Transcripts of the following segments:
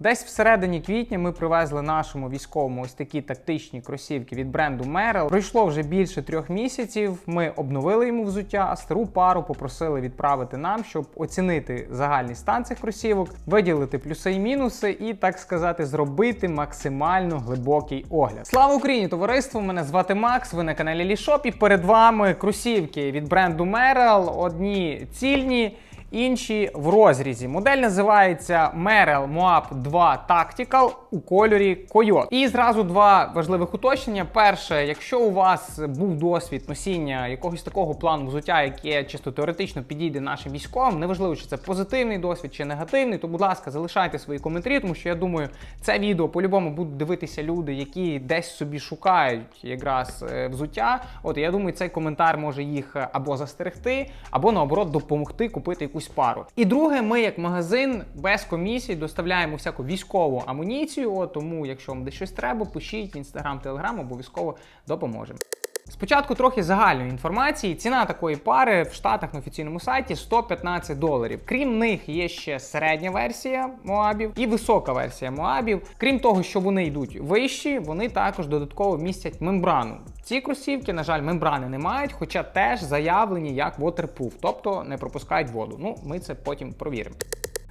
Десь всередині квітня ми привезли нашому військовому ось такі тактичні кросівки від бренду Merrell. Пройшло вже більше трьох місяців. Ми обновили йому взуття, а стару пару попросили відправити нам, щоб оцінити загальний стан цих кросівок, виділити плюси і мінуси, і так сказати, зробити максимально глибокий огляд. Слава Україні, товариство! Мене звати Макс. Ви на каналі Лішоп, і перед вами кросівки від бренду Merrell. Одні цільні. Інші в розрізі. Модель називається Merrell Moab 2 Tactical у кольорі Coyote. І зразу два важливих уточнення. Перше, якщо у вас був досвід носіння якогось такого плану взуття, яке чисто теоретично підійде нашим військовим, неважливо, чи це позитивний досвід чи негативний, то, будь ласка, залишайте свої коментарі, тому що я думаю, це відео по-любому будуть дивитися люди, які десь собі шукають якраз е, взуття. От я думаю, цей коментар може їх е, або застерегти, або наоборот допомогти купити якусь пару. І друге, ми як магазин без комісій доставляємо всяку військову амуніцію. От, тому, якщо вам десь щось треба, пишіть інстаграм, телеграм, обов'язково допоможемо. Спочатку трохи загальної інформації. Ціна такої пари в Штатах на офіційному сайті 115 доларів. Крім них, є ще середня версія Моабів і висока версія Моабів. Крім того, що вони йдуть вищі, вони також додатково містять мембрану. Ці кросівки, на жаль, мембрани не мають, хоча теж заявлені як waterproof, тобто не пропускають воду. Ну, ми це потім провіримо.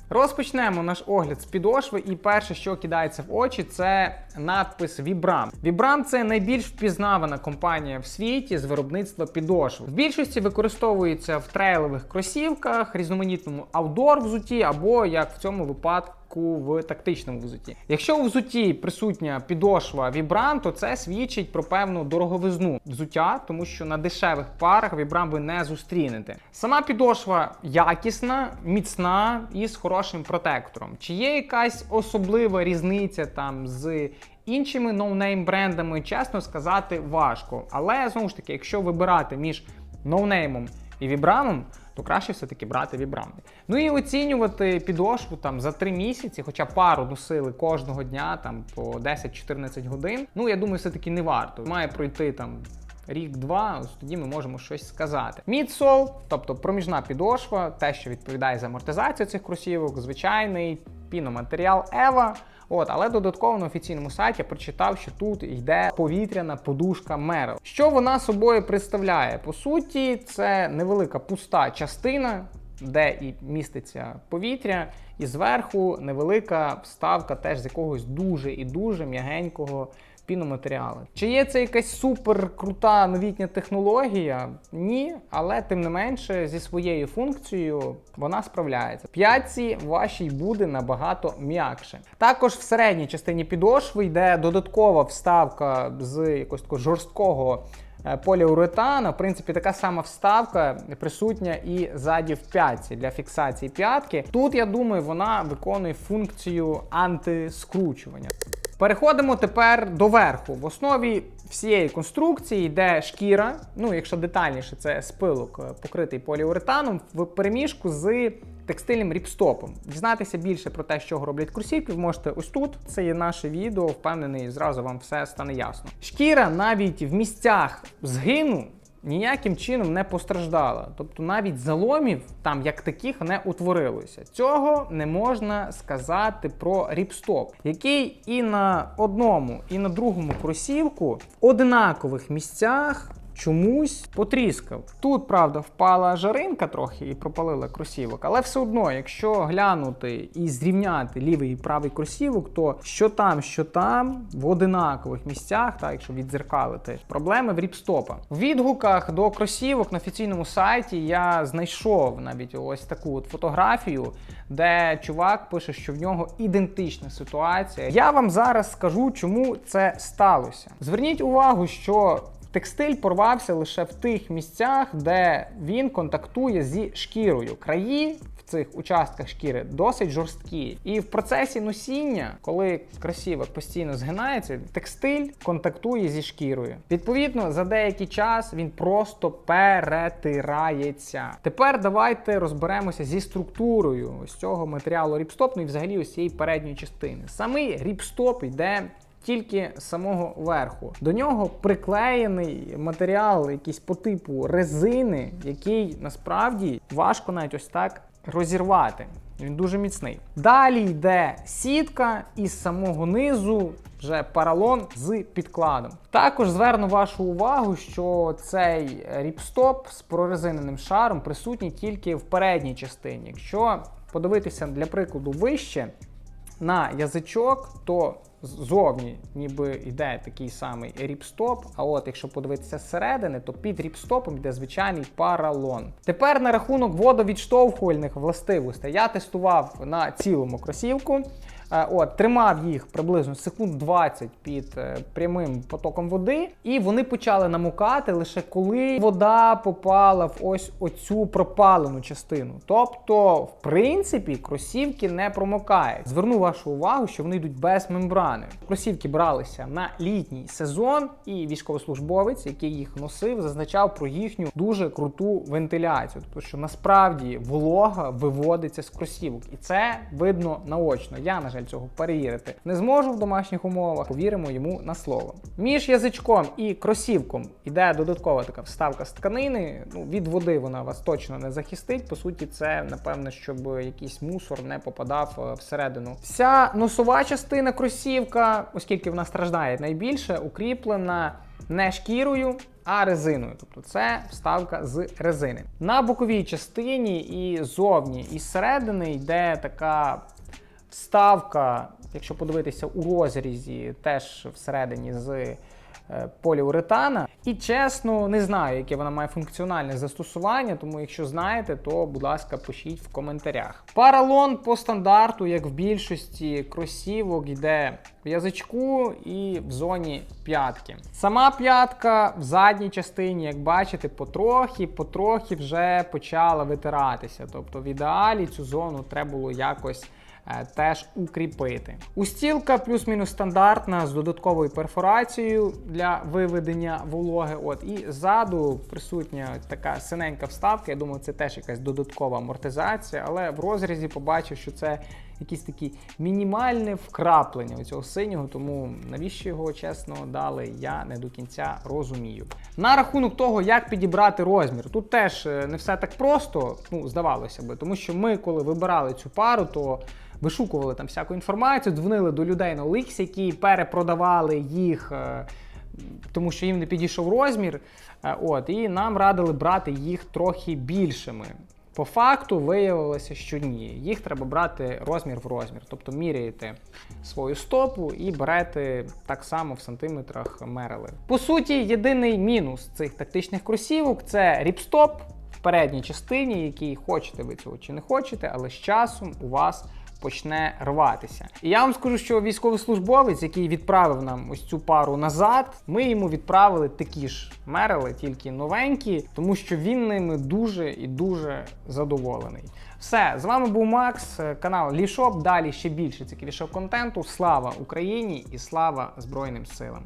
Розпочнемо наш огляд з підошви, і перше, що кидається в очі, це надпис Vibram. Vibram – це найбільш впізнавана компанія в світі з виробництва підошв. В більшості використовується в трейлових кросівках, різноманітному аудор взуті або як в цьому випадку. В тактичному взутті. Якщо у взутті присутня підошва Vibram, то це свідчить про певну дороговизну взуття, тому що на дешевих парах Vibram ви не зустрінете. Сама підошва якісна, міцна і з хорошим протектором. Чи є якась особлива різниця там з іншими ноунейм брендами, чесно сказати, важко. Але знову ж таки, якщо вибирати між ноунеймом і Vibram, то краще все-таки брати вібрами. Ну і оцінювати підошву там за 3 місяці, хоча пару носили кожного дня там по 10-14 годин. Ну я думаю, все-таки не варто. Має пройти там. Рік-два, тоді ми можемо щось сказати. Мідсол, тобто проміжна підошва, те, що відповідає за амортизацію цих кросівок, звичайний піноматеріал Ева. От, але додатково на офіційному сайті я прочитав, що тут йде повітряна подушка Merrell. Що вона собою представляє? По суті, це невелика пуста частина, де і міститься повітря, і зверху невелика вставка теж з якогось дуже і дуже м'ягенького піноматеріали. Чи є це якась супер крута новітня технологія? Ні, але тим не менше зі своєю функцією вона справляється. П'ятці вашій буде набагато м'якше. Також в середній частині підошви йде додаткова вставка з якогось такого жорсткого. е, Поліуретана, в принципі, така сама вставка присутня і ззаді в п'ятці для фіксації п'ятки. Тут, я думаю, вона виконує функцію антискручування. Переходимо тепер до верху. В основі всієї конструкції йде шкіра. Ну, якщо детальніше, це спилок е, покритий поліуретаном в переміжку з текстильним ріпстопом. Дізнатися більше про те, що роблять кросівки, ви можете ось тут. Це є наше відео. Впевнений, зразу вам все стане ясно. Шкіра навіть в місцях згину ніяким чином не постраждала. Тобто навіть заломів там як таких не утворилося. Цього не можна сказати про ріпстоп, який і на одному, і на другому кросівку в однакових місцях. Чомусь потріскав. Тут, правда, впала жаринка трохи і пропалила кросівок, але все одно, якщо глянути і зрівняти лівий і правий кросівок, то що там, що там, в одинакових місцях, так, якщо відзеркалити, проблеми в ріпстопа. В відгуках до кросівок на офіційному сайті я знайшов навіть ось таку от фотографію, де чувак пише, що в нього ідентична ситуація. Я вам зараз скажу, чому це сталося. Зверніть увагу, що Текстиль порвався лише в тих місцях, де він контактує зі шкірою. Краї в цих участках шкіри досить жорсткі. І в процесі носіння, коли красивок постійно згинається, текстиль контактує зі шкірою. Відповідно, за деякий час він просто перетирається. Тепер давайте розберемося зі структурою ось цього матеріалу ріпстоп, ну і взагалі ось цієї передньої частини. Самий ріпстоп йде тільки з самого верху. До нього приклеєний матеріал, якийсь по типу резини, який насправді важко навіть ось так розірвати. Він дуже міцний. Далі йде сітка і з самого низу вже паралон з підкладом. Також зверну вашу увагу, що цей ріпстоп з прорезиненим шаром присутній тільки в передній частині. Якщо подивитися для прикладу вище на язичок, то ззовні ніби йде такий самий ріпстоп. А от якщо подивитися зсередини, то під ріпстопом йде звичайний паралон. Тепер на рахунок водовідштовхувальних властивостей я тестував на цілому кросівку. Е, От, тримав їх приблизно секунд 20 під е, прямим потоком води, і вони почали намокати лише коли вода попала в ось оцю пропалену частину. Тобто, в принципі, кросівки не промокають. Зверну вашу увагу, що вони йдуть без мембрани. Кросівки бралися на літній сезон, і військовослужбовець, який їх носив, зазначав про їхню дуже круту вентиляцію. Тобто, що насправді волога виводиться з кросівок, і це видно наочно. Я, на жаль, цього перевірити не зможу в домашніх умовах. Повіримо йому на слово. Між язичком і кросівком іде додаткова така вставка з тканини. Ну від води вона вас точно не захистить. По суті, це напевно, щоб якийсь мусор не попадав е, всередину. Вся носова частина кросівка, оскільки вона страждає найбільше, укріплена не шкірою. А резиною, тобто це вставка з резини. На боковій частині і зовні, і зсередини йде така вставка, якщо подивитися у розрізі, теж всередині з поліуретана. І чесно, не знаю, яке вона має функціональне застосування, тому якщо знаєте, то будь ласка, пишіть в коментарях. Паралон по стандарту, як в більшості кросівок, йде в язичку і в зоні п'ятки. Сама п'ятка в задній частині, як бачите, потрохи, потрохи вже почала витиратися. Тобто в ідеалі цю зону треба було якось е, теж укріпити. Устілка плюс-мінус стандартна з додатковою перфорацією для виведення вологи. От і ззаду присутня така синенька вставка. Я думаю, це теж якась додаткова амортизація, але в розрізі побачив, що це якісь такі мінімальне вкраплення цього синього, тому навіщо його чесно дали, я не до кінця розумію. На рахунок того, як підібрати розмір, тут теж е, не все так просто, ну здавалося би, тому що ми, коли вибирали цю пару, то вишукували там всяку інформацію, дзвонили до людей на OLX, які перепродавали їх. е, Тому що їм не підійшов розмір, Е, от, і нам радили брати їх трохи більшими. По факту виявилося, що ні. Їх треба брати розмір в розмір. Тобто міряєте свою стопу і берете так само в сантиметрах мерили. По суті, єдиний мінус цих тактичних кросівок це ріпстоп в передній частині, який хочете ви цього чи не хочете, але з часом у вас почне рватися. І я вам скажу, що військовослужбовець, який відправив нам ось цю пару назад, ми йому відправили такі ж мерили, тільки новенькі, тому що він ними дуже і дуже задоволений. Все, з вами був Макс, е, канал Лішоп. Далі ще більше цікавішого контенту. Слава Україні і слава Збройним силам!